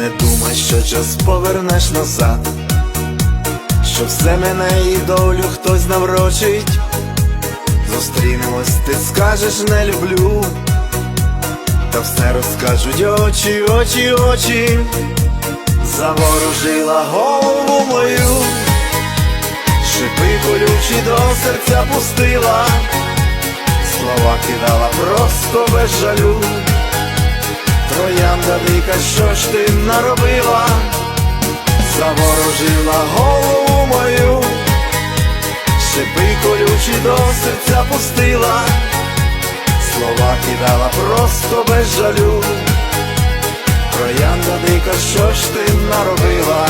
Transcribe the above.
Не думай, що час повернеш назад, що все мене і долю хтось наврочить. Зустрінемось, ти скажеш не люблю, та все розкажуть очі, очі, очі, заворожила голову мою, шипи колючі до серця пустила, слова кидала просто без жалю. Троянда дика, що ж ти наробила, заворожила голову мою, шипи колючі до серця пустила, слова кидала просто без жалю. Троянда дика, що ж ти наробила,